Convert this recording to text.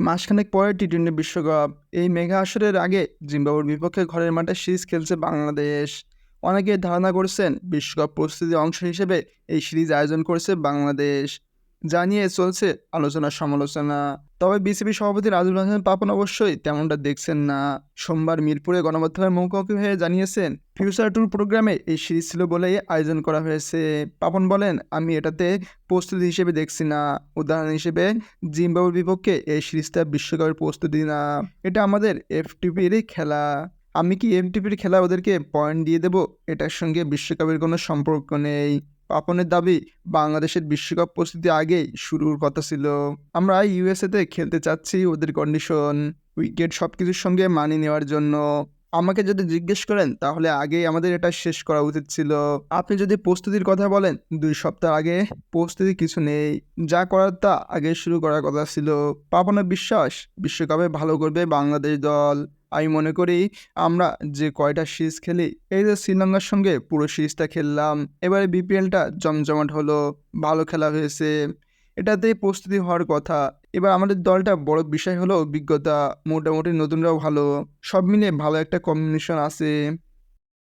মাসখানেক পরে T twenty বিশ্বকাপ। এই মেঘা আসরের আগে জিম্বাবুর বিপক্ষে ঘরের মাঠে সিরিজ খেলছে বাংলাদেশ। অনেকে ধারণা করছেন বিশ্বকাপ প্রস্তুতির অংশ হিসেবে এই সিরিজ আয়োজন করছে বাংলাদেশ। জানিয়ে চলছে আলোচনা সমালোচনা তবে বিসিবি সভাপতি রাজুল হাসান পাপন অবশ্যই তেমনটা দেখছেন না। সোমবার মিরপুরে গণমাধ্যমের মুখোমুখি হয়ে জানিয়েছেন, ফিউচার ট্যুর প্রোগ্রামে এই সিরিজ ছিল বলেই আয়োজন করা হয়েছে। পাপন বলেন, আমি এটাতে প্রস্তুতি হিসেবে দেখছি না। উদাহরণ হিসেবে জিম্বাবুর বিপক্ষে এই সিরিজটা বিশ্বকাপের প্রস্তুতি না। এটা আমাদের এফটিপির খেলা। আমি কি এফটিপির খেলা ওদেরকে পয়েন্ট দিয়ে দেব? এটার সঙ্গে বিশ্বকাপের কোনো সম্পর্ক নেই। পাপনের দাবি বাংলাদেশের বিশ্বকাপ প্রস্তুতি আগেই শুরুর কথা ছিল। আমরা ইউএসএতে খেলতে চাচ্ছি ওদের কন্ডিশন উইকেট সব কিছুর সঙ্গে মানিয়ে নেওয়ার জন্য। আমাকে যদি জিজ্ঞেস করেন, তাহলে আগেই আমাদের এটা শেষ করা উচিত ছিল। আপনি যদি প্রস্তুতির কথা বলেন, দুই সপ্তাহ আগে প্রস্তুতি কিছু নেই। যা করার তা আগে শুরু করার কথা ছিল। পাপনের বিশ্বাস বিশ্বকাপে ভালো করবে বাংলাদেশ দল। আমি মনে করি আমরা যে কয়টা সিরিজ খেলি, এই যে শ্রীলঙ্কার সঙ্গে পুরো সিরিজটা খেললাম। এবারে বিপিএলটা জমজমাট হলো, ভালো খেলা হয়েছে। এটাতেই প্রস্তুতি হওয়ার কথা। এবার আমাদের দলটা বড় বিষয় হলো অভিজ্ঞতা, মোটামুটি নতুনরাও ভালো, সব মিলিয়ে ভালো একটা কম্বিনেশন আছে।